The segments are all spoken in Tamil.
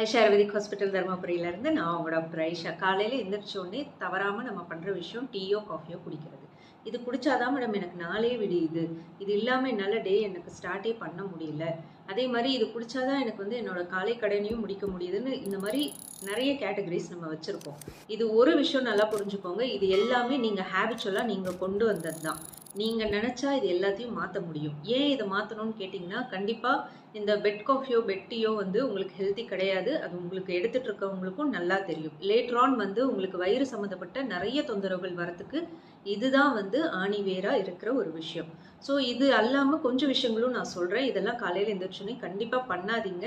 ஐஷா ஆயுர்வேதிக் ஹாஸ்பிட்டல் தருமபுரியிலேருந்து நான் அவங்க டாக்டர் ஐஷா. காலையில் எந்திரிச்ச தவறாமல் நம்ம பண்ணுற விஷயம் டீயோ காஃபியோ குடிக்கிறது. இது குடிச்சாதான் மேடம் எனக்கு நாளே விடியுது. இது இல்லாமல் என்னால் டே எனக்கு ஸ்டார்ட்டே பண்ண முடியல. அதே மாதிரி இது குடிச்சாதான் எனக்கு வந்து என்னோட காலை கடனையும் முடிக்க முடியுதுன்னு இந்த மாதிரி நிறைய கேட்டகரிஸ் நம்ம வச்சுருக்கோம். இது ஒரு விஷயம் நல்லா புரிஞ்சுக்கோங்க. இது எல்லாமே நீங்கள் ஹேபிச்சுவலாக நீங்கள் கொண்டு வந்தது தான் நீங்கள் நினச்சா இது எல்லாத்தையும் மாற்ற முடியும். ஏன் இதை மாற்றணும்னு கேட்டிங்கன்னா கண்டிப்பாக இந்த பெட் காஃபியோ பெட்டியோ வந்து உங்களுக்கு ஹெல்த்தி கிடையாது. அது உங்களுக்கு எடுத்துகிட்டு இருக்கவங்களுக்கும் நல்லா தெரியும். லேட்ரான் வந்து உங்களுக்கு வயிறு சம்மந்தப்பட்ட நிறைய தொந்தரவுகள் வரத்துக்கு இதுதான் வந்து ஆணிவேராக இருக்கிற ஒரு விஷயம். ஸோ இது அல்லாமல் கொஞ்சம் விஷயங்களும் நான் சொல்கிறேன் இதெல்லாம் காலையில் எந்திரிச்சோன்னே கண்டிப்பாக பண்ணாதீங்க.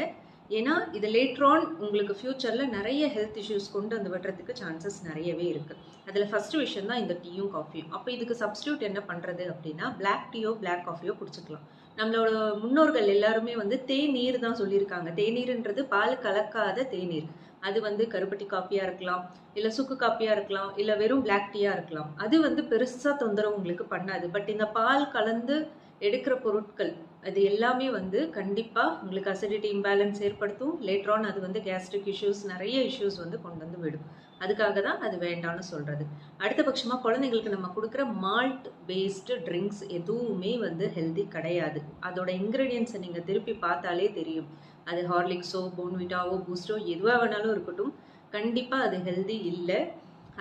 ஏன்னா இது லேட்ரான் உங்களுக்கு ஃப்யூச்சரில் நிறைய ஹெல்த் இஷ்யூஸ் கொண்டு வந்து விடுறதுக்கு சான்சஸ் நிறையவே இருக்குது அதில் ஃபஸ்ட்டு விஷயம் தான் இந்த டீயும் காஃபியும் அப்போ இதுக்கு சப்ஸ்டியூட் என்ன பண்ணுறது அப்படின்னா பிளாக் டீயோ பிளாக் காஃபியோ குடிச்சிக்கலாம். நம்மளோட முன்னோர்கள் எல்லாருமே வந்து தேநீர் தான் சொல்லியிருக்காங்க. தேநீர்ன்றது பால் கலக்காத தேநீர். அது வந்து கருப்பட்டி காப்பியாக இருக்கலாம் இல்லை சுக்கு காப்பியாக இருக்கலாம் இல்லை வெறும் பிளாக் டீயாக இருக்கலாம். அது வந்து பெருசாக தொந்தரவு உங்களுக்கு பண்ணாது. பட் இந்த பால் கலந்து எடுக்கிற பொருட்கள் அது எல்லாமே வந்து கண்டிப்பாக உங்களுக்கு அசிடிட்டி இம்பேலன்ஸ் ஏற்படுத்தும். லேட்ரான் அது வந்து கேஸ்ட்ரிக் இஷ்யூஸ் நிறைய இஷ்யூஸ் வந்து கொண்டு வந்து விடும். அதுக்காக தான் அது வேண்டாம்னு சொல்கிறது அடுத்த பட்சமாக குழந்தைங்களுக்கு நம்ம கொடுக்குற மால்ட் பேஸ்டு ட்ரிங்க்ஸ் எதுவுமே வந்து ஹெல்தி கிடையாது. அதோட இன்க்ரீடியன்ஸை நீங்கள் திருப்பி பார்த்தாலே தெரியும். அது ஹார்லிக்ஸோ போன்விட்டாவோ பூஸ்டோ எதுவாக வேணாலும் இருக்கட்டும். கண்டிப்பாக அது ஹெல்தி இல்லை.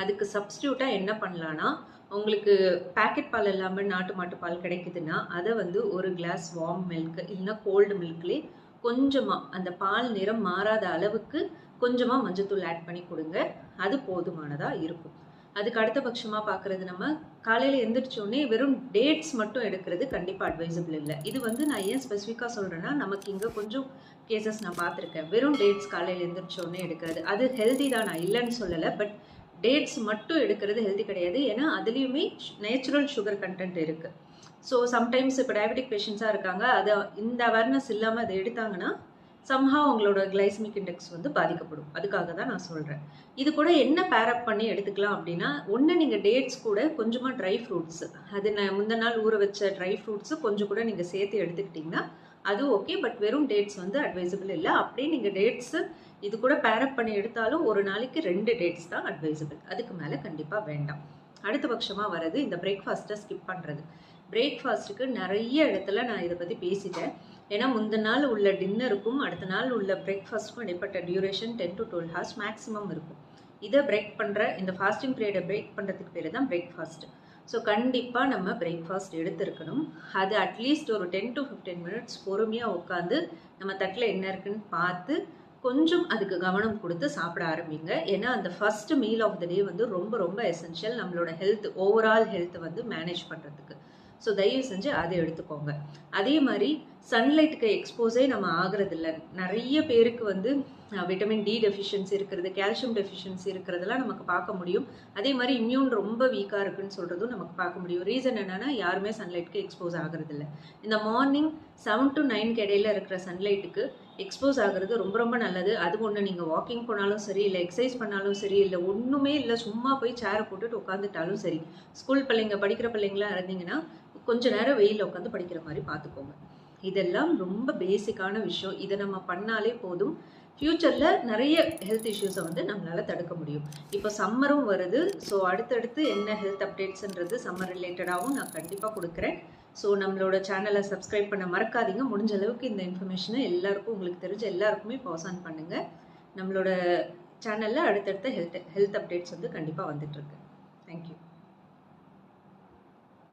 அதுக்கு சப்ஸ்டியூட்டாக என்ன பண்ணலான்னா உங்களுக்கு பேக்கெட் பால் இல்லாமல் நாட்டு மாட்டு பால் கிடைக்குதுன்னா அதை வந்து ஒரு கிளாஸ் வார்ம் மில்க் இல்லைன்னா கோல்டு மில்க்லேயே கொஞ்சமாக அந்த பால் நிறம் மாறாத அளவுக்கு கொஞ்சமாக மஞ்சத்தூள் ஆட் பண்ணி கொடுங்க. அது போதுமானதாக இருக்கும். அதுக்கு அடுத்த பட்சமாக பார்க்குறது நம்ம காலையில் எந்திரிச்சோடனே வெறும் டேட்ஸ் மட்டும் எடுக்கிறது கண்டிப்பாக அட்வைசபிள் இல்லை. இது வந்து நான் ஏன் ஸ்பெசிஃபிக்காக சொல்கிறேன்னா நமக்கு இங்கே கொஞ்சம் கேசஸ் நான் பார்த்துருக்கேன். வெறும் டேட்ஸ் காலையில் எந்திரிச்சோடனே எடுக்கிறது. அது ஹெல்தி தான் நான் இல்லைன்னு சொல்லலை பட் டேட்ஸ் மட்டும் எடுக்கிறது ஹெல்தி கிடையாது. ஏன்னா அதுலேயுமே நேச்சுரல் சுகர் கண்டென்ட் இருக்குது ஸோ சம்டைம்ஸ் இப்போ டயபெட்டிக் பேஷண்ட்ஸாக இருக்காங்க. அதை இந்த அவேர்னஸ் இல்லாமல் அதை எடுத்தாங்கன்னா சம்ஹா உங்களோட கிளைசமிக் இண்டெக்ஸ் வந்து பாதிக்கப்படும். அதுக்காக தான் நான் சொல்கிறேன் இது கூட என்ன பேரப் பண்ணி எடுத்துக்கலாம் அப்படின்னா ஒன்று நீங்கள் டேட்ஸ் கூட கொஞ்சமாக ட்ரை ஃப்ரூட்ஸ் அது நான் முந்தின நாள் ஊற வச்ச ட்ரை ஃப்ரூட்ஸு கொஞ்சம் கூட நீங்கள் சேர்த்து எடுத்துக்கிட்டிங்கன்னா அது ஓகே பட் வெறும் டேட்ஸ் வந்து அட்வைசபிள் இல்லை. அப்படியே நீங்கள் டேட்ஸு இது கூட பேரப் பண்ணி எடுத்தாலும் ஒரு நாளைக்கு ரெண்டு டேட்ஸ் தான் அட்வைசபிள் அதுக்கு மேலே கண்டிப்பாக வேண்டாம். அடுத்த பட்சமாக வர்றது இந்த பிரேக்ஃபாஸ்ட்டை ஸ்கிப் பண்ணுறது பிரேக்ஃபாஸ்ட்டுக்கு நிறைய இடத்துல நான் இதை பற்றி பேசிட்டேன். ஏன்னா முந்தின நாள் உள்ள டின்னருக்கும் அடுத்த நாள் உள்ள பிரேக்ஃபாஸ்ட்டுக்கும் இடைப்பட்ட duration ten to twelve hours maximum இருக்கும். இதை பிரேக் பண்ணுற இந்த ஃபாஸ்டிங் பீரியடை பிரேக் பண்ணுறதுக்கு பேர் தான் பிரேக்ஃபாஸ்ட்டு ஸோ கண்டிப்பாக நம்ம பிரேக்ஃபாஸ்ட் எடுத்துருக்கணும். அது அட்லீஸ்ட் ஒரு டென் டு ஃபிஃப்டீன் மினிட்ஸ் பொறுமையாக உட்காந்து நம்ம தட்டில் என்ன இருக்குன்னு பார்த்து கொஞ்சம் அதுக்கு கவனம் கொடுத்து சாப்பிட ஆரம்பிங்க. ஏன்னா அந்த first meal of the day வந்து ரொம்ப ரொம்ப எசென்ஷியல் நம்மளோட ஹெல்த் ஓவரால் ஹெல்த்தை வந்து மேனேஜ் பண்ணுறதுக்கு ஸோ தயவு செஞ்சு அதை எடுத்துக்கோங்க. அதே மாதிரி சன்லைட்டுக்கு எக்ஸ்போஸே நம்ம ஆகிறதில்ல. நிறைய பேருக்கு வந்து விட்டமின் டி டெஃபிஷியன்சி இருக்கிறது கால்சியம் டெஃபிஷியன்சி இருக்கிறதெல்லாம் நமக்கு பார்க்க முடியும். அதே மாதிரி இம்யூன் ரொம்ப வீக்காக இருக்குன்னு சொல்கிறதும் நமக்கு பார்க்க முடியும். ரீசன் என்னென்னா யாருமே சன்லைட்டுக்கு எக்ஸ்போஸ் ஆகிறதில்ல. இந்த மார்னிங் செவன் டு நைன் இடையில இருக்கிற சன்லைட்டுக்கு எக்ஸ்போஸ் ஆகிறது ரொம்ப ரொம்ப நல்லது. அது ஒன்று நீங்கள் வாக்கிங் போனாலும் சரி இல்லை எக்ஸசைஸ் பண்ணாலும் சரி இல்லை ஒன்றுமே இல்லை சும்மா போய் சேரை போட்டுட்டு உட்காந்துட்டாலும் சரி ஸ்கூல் பிள்ளைங்க படிக்கிற பிள்ளைங்களாம் இருந்தீங்கன்னா கொஞ்சம் நேரம் வெயிலில் உட்காந்து படிக்கிற மாதிரி பார்த்துக்கோங்க. இதெல்லாம் ரொம்ப பேசிக்கான விஷயம். இதை நம்ம பண்ணாலே போதும். ஃப்யூச்சரில் நிறைய ஹெல்த் இஷ்யூஸை வந்து நம்மளால் தடுக்க முடியும். இப்போ சம்மரும் வருது. ஸோ அடுத்தடுத்து என்ன ஹெல்த் அப்டேட்ஸ்ன்றது சம்மர் ரிலேட்டடாகவும் நான் கண்டிப்பாக கொடுக்குறேன். ஸோ நம்மளோட சேனலை சப்ஸ்கிரைப் பண்ண மறக்காதீங்க. முடிஞ்ச அளவுக்கு இந்த இன்ஃபர்மேஷனை எல்லாருக்கும் உங்களுக்கு தெரிஞ்ச எல்லாருக்குமே பாஸ் ஆன் பண்ணுங்கள் நம்மளோட சேனலில் அடுத்தடுத்த ஹெல்த் ஹெல்த் அப்டேட்ஸ் வந்து கண்டிப்பாக வந்துட்டுருக்கு தேங்க்யூ